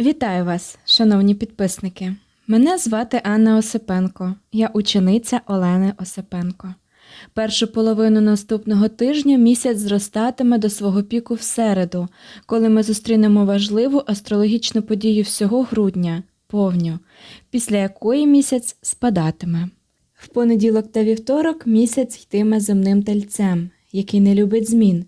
Вітаю вас, шановні підписники. Мене звати Анна Осипенко, я учениця Олени Осипенко. Першу половину наступного тижня місяць зростатиме до свого піку в середу, коли ми зустрінемо важливу астрологічну подію всього грудня повню, після якої місяць спадатиме. В понеділок та вівторок місяць йтиме земним тельцем, який не любить змін,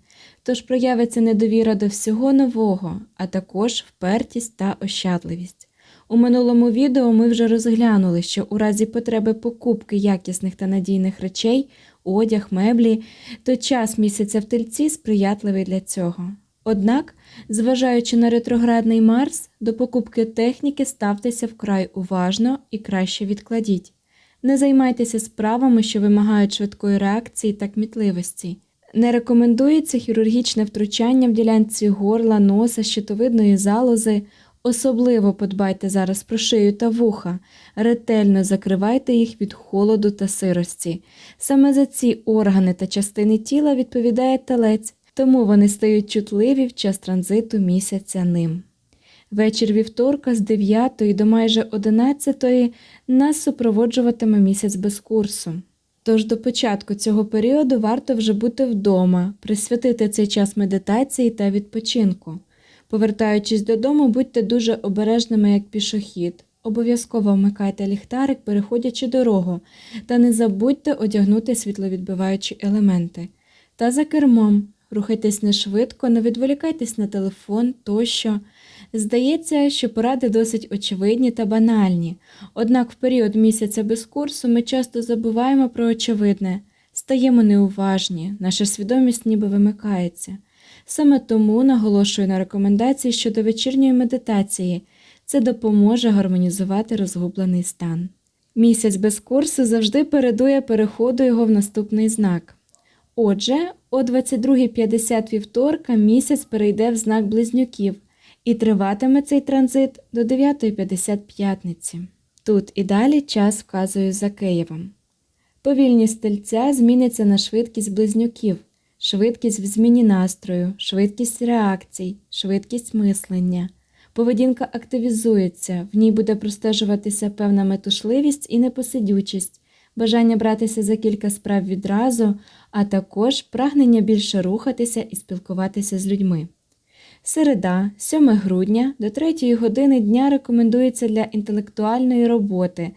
тож проявиться недовіра до всього нового, а також впертість та ощадливість. У минулому відео ми вже розглянули, що у разі потреби покупки якісних та надійних речей, одяг, меблі, то час місяця в тельці сприятливий для цього. Однак, зважаючи на ретроградний Марс, до покупки техніки ставтеся вкрай уважно і краще відкладіть. Не займайтеся справами, що вимагають швидкої реакції та кмітливості. Не рекомендується хірургічне втручання в ділянці горла, носа, щитовидної залози. Особливо подбайте зараз про шию та вуха, ретельно закривайте їх від холоду та сирості. Саме за ці органи та частини тіла відповідає телець, тому вони стають чутливі в час транзиту місяця ним. Вечір вівторка з 9 до майже 11 нас супроводжуватиме місяць без курсу. Тож до початку цього періоду варто вже бути вдома, присвятити цей час медитації та відпочинку. Повертаючись додому, будьте дуже обережними як пішохід. Обов'язково вмикайте ліхтарик, переходячи дорогу, та не забудьте одягнути світловідбиваючі елементи. Та за кермом рухайтесь не швидко, не відволікайтесь на телефон тощо. Здається, що поради досить очевидні та банальні, однак в період місяця без курсу ми часто забуваємо про очевидне, стаємо неуважні, наша свідомість ніби вимикається. Саме тому наголошую на рекомендації щодо вечірньої медитації. Це допоможе гармонізувати розгублений стан. Місяць без курсу завжди передує переходу його в наступний знак. Отже, о 22.50 вівторка місяць перейде в знак близнюків і триватиме цей транзит до 9.50 п'ятниці. Тут і далі час вказує за Києвом. Повільність тельця зміниться на швидкість близнюків швидкість в зміні настрою, швидкість реакцій, швидкість мислення. Поведінка активізується, в ній буде простежуватися певна метушливість і непосидючість, бажання братися за кілька справ відразу, а також прагнення більше рухатися і спілкуватися з людьми. Середа, 7 грудня до 3 години дня рекомендується для інтелектуальної роботи,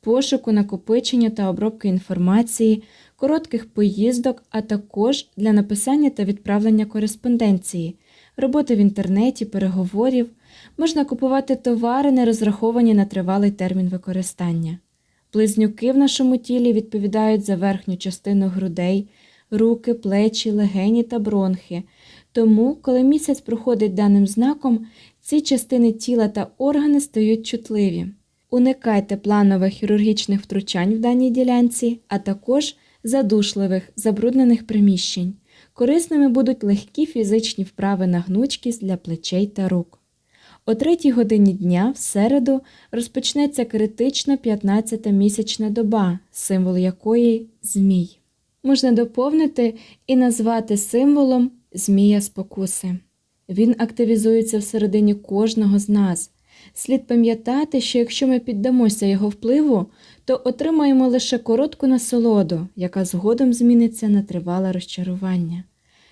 пошуку, накопичення та обробки інформації, коротких поїздок, а також для написання та відправлення кореспонденції, роботи в інтернеті, переговорів, можна купувати товари, не розраховані на тривалий термін використання. Близнюки в нашому тілі відповідають за верхню частину грудей, руки, плечі, легені та бронхи. Тому, коли місяць проходить даним знаком, ці частини тіла та органи стають чутливі. Уникайте планових хірургічних втручань в даній ділянці, а також задушливих, забруднених приміщень. Корисними будуть легкі фізичні вправи на гнучкість для плечей та рук. О 3 годині дня в середу розпочнеться критична 15-та місячна доба, символ якої змій. Можна доповнити і назвати символом Змія спокуси. Він активізується всередині кожного з нас. Слід пам'ятати, що якщо ми піддамося його впливу, то отримаємо лише коротку насолоду, яка згодом зміниться на тривале розчарування.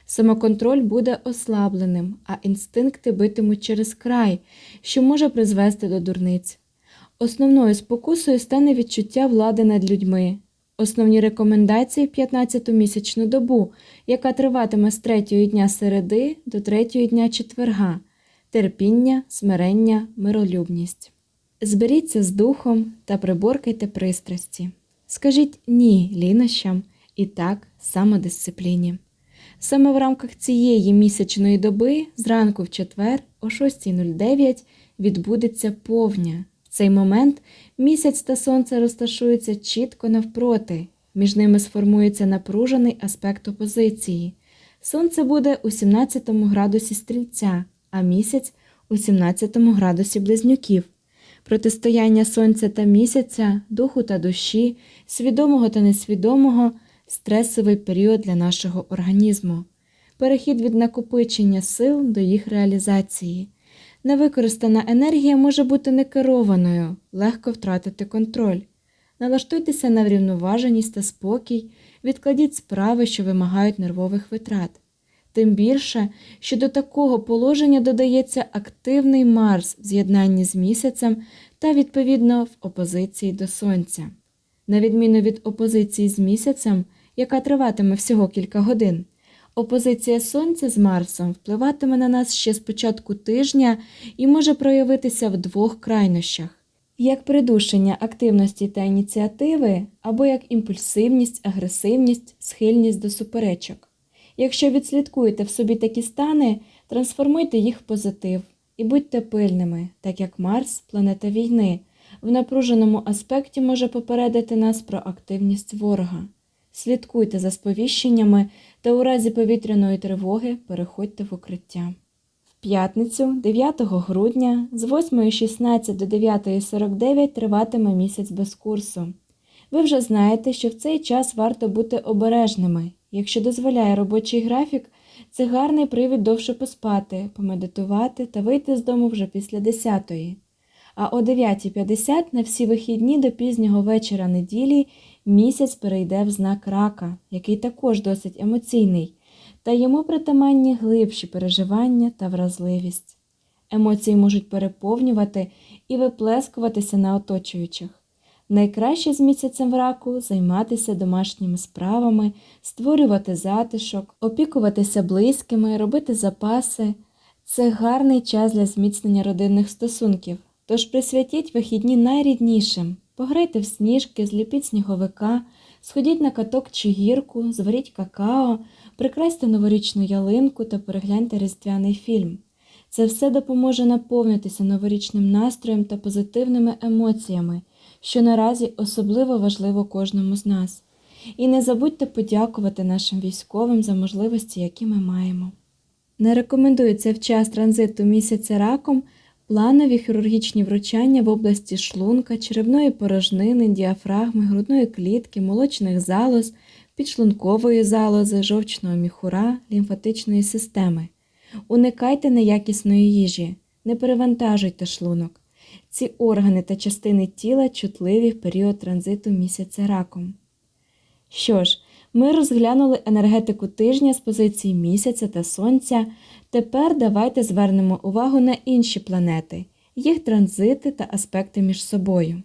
Самоконтроль буде ослабленим, а інстинкти битимуть через край, що може призвести до дурниць. Основною спокусою стане відчуття влади над людьми. Основні рекомендації в 15-ту місячну добу, яка триватиме з 3 дня середи до 3 дня четверга терпіння, смирення, миролюбність. Зберіться з духом та приборкайте пристрасті. Скажіть ні лінощам і так самодисципліні. Саме в рамках цієї місячної доби, зранку в четвер, о 6.09, відбудеться повня. В цей момент місяць та сонце розташуються чітко навпроти, між ними сформується напружений аспект опозиції. Сонце буде у 17 градусі стрільця, а місяць у 17 градусі близнюків. Протистояння сонця та місяця, духу та душі, свідомого та несвідомого стресовий період для нашого організму, перехід від накопичення сил до їх реалізації. Невикористана енергія може бути некерованою, легко втратити контроль. Налаштуйтеся на врівноваженість та спокій, відкладіть справи, що вимагають нервових витрат. Тим більше, що до такого положення додається активний Марс в з'єднанні з місяцем та, відповідно, в опозиції до Сонця. На відміну від опозиції з місяцем, яка триватиме всього кілька годин, опозиція Сонця з Марсом впливатиме на нас ще з початку тижня і може проявитися в двох крайнощах як придушення активності та ініціативи, або як імпульсивність, агресивність, схильність до суперечок. Якщо відслідкуєте в собі такі стани, трансформуйте їх в позитив і будьте пильними, так як Марс, планета війни, в напруженому аспекті може попередити нас про активність ворога. Слідкуйте за сповіщеннями та у разі повітряної тривоги переходьте в укриття. В п'ятницю, 9 грудня, з 8.16 до 9.49 триватиме місяць без курсу. Ви вже знаєте, що в цей час варто бути обережними. Якщо дозволяє робочий графік, це гарний привід довше поспати, помедитувати та вийти з дому вже після 10-ї. А о 9.50 на всі вихідні до пізнього вечора неділі місяць перейде в знак рака, який також досить емоційний, та йому притаманні глибші переживання та вразливість. Емоції можуть переповнювати і виплескуватися на оточуючих. Найкраще з місяцем в раку займатися домашніми справами, створювати затишок, опікуватися близькими, робити запаси. Це гарний час для зміцнення родинних стосунків. Тож присвятіть вихідні найріднішим, пограйте в сніжки, зліпіть сніговика, сходіть на каток чи гірку, зваріть какао, прикрасьте новорічну ялинку та перегляньте різдвяний фільм. Це все допоможе наповнитися новорічним настроєм та позитивними емоціями, що наразі особливо важливо кожному з нас. І не забудьте подякувати нашим військовим за можливості, які ми маємо. Не рекомендується в час транзиту місяця раком планові хірургічні вручання в області шлунка, черевної порожнини, діафрагми, грудної клітки, молочних залоз, підшлункової залози, жовчного міхура, лімфатичної системи. Уникайте неякісної їжі, не перевантажуйте шлунок. Ці органи та частини тіла чутливі в період транзиту місяця раком. Що ж, ми розглянули енергетику тижня з позиції місяця та сонця. Тепер давайте звернемо увагу на інші планети, їх транзити та аспекти між собою.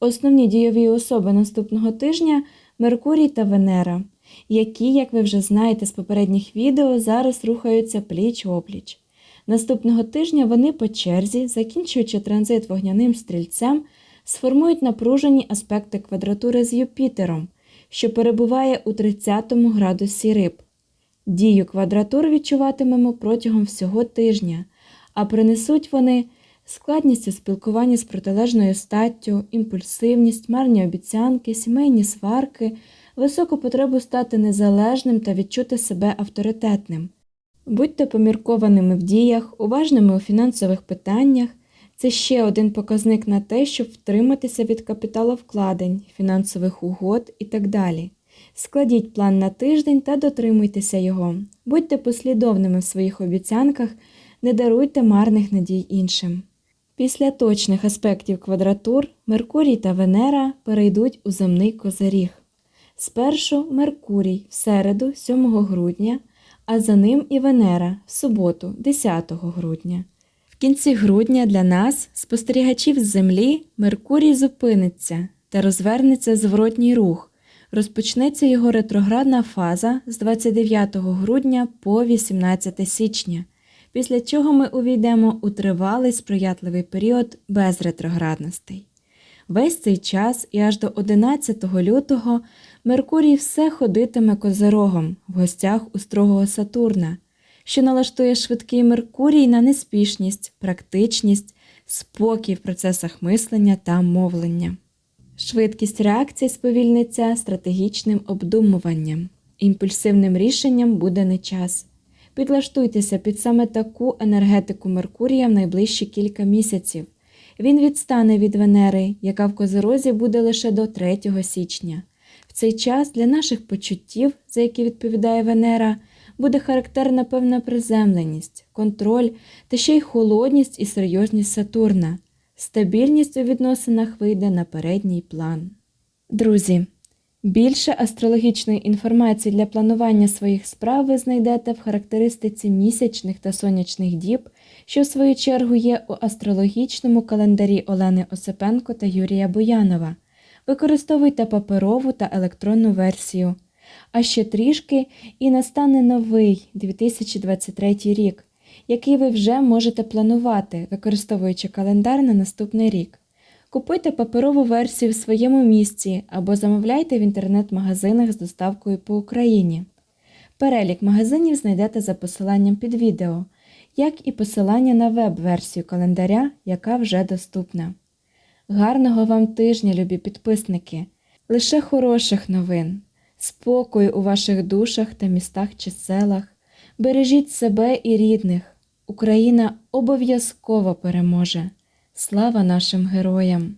Основні дійові особи наступного тижня Меркурій та Венера, які, як ви вже знаєте з попередніх відео, зараз рухаються пліч опліч. Наступного тижня вони по черзі, закінчуючи транзит вогняним стрільцем, сформують напружені аспекти квадратури з Юпітером, що перебуває у 30 градусі риб. Дію квадратур відчуватимемо протягом всього тижня, а принесуть вони складність у спілкуванні з протилежною статтю, імпульсивність, марні обіцянки, сімейні сварки, високу потребу стати незалежним та відчути себе авторитетним. Будьте поміркованими в діях, уважними у фінансових питаннях. Це ще один показник на те, щоб втриматися від капіталовкладень, фінансових угод і так далі. Складіть план на тиждень та дотримуйтеся його. Будьте послідовними в своїх обіцянках, не даруйте марних надій іншим. Після точних аспектів квадратур Меркурій та Венера перейдуть у земний козиріг. Спершу Меркурій в середу, 7 грудня, а за ним і Венера в суботу, 10 грудня. Кінці грудня для нас, спостерігачів з Землі, Меркурій зупиниться та розвернеться зворотній рух. Розпочнеться його ретроградна фаза з 29 грудня по 18 січня, після чого ми увійдемо у тривалий сприятливий період без ретроградностей. Весь цей час і аж до 11 лютого Меркурій все ходитиме козирогом в гостях у строгого Сатурна, що налаштує швидкий Меркурій на неспішність, практичність, спокій в процесах мислення та мовлення. Швидкість реакції сповільниться стратегічним обдумуванням. Імпульсивним рішенням буде не час. Підлаштуйтеся під саме таку енергетику Меркурія в найближчі кілька місяців. Він відстане від Венери, яка в Козирозі буде лише до 3 січня. В цей час для наших почуттів, за які відповідає Венера, буде характерна певна приземленість, контроль та ще й холодність і серйозність Сатурна. Стабільність у відносинах вийде на передній план. Друзі, більше астрологічної інформації для планування своїх справ ви знайдете в характеристиці місячних та сонячних діб, що в свою чергу є у астрологічному календарі Олени Осипенко та Юрія Боянова. Використовуйте паперову та електронну версію. А ще трішки і настане новий 2023 рік, який ви вже можете планувати, використовуючи календар на наступний рік. Купуйте паперову версію в своєму місці або замовляйте в інтернет-магазинах з доставкою по Україні. Перелік магазинів знайдете за посиланням під відео, як і посилання на веб-версію календаря, яка вже доступна. Гарного вам тижня, любі підписники! Лише хороших новин, спокою у ваших душах та містах чи селах. Бережіть себе і рідних. Україна обов'язково переможе. Слава нашим героям!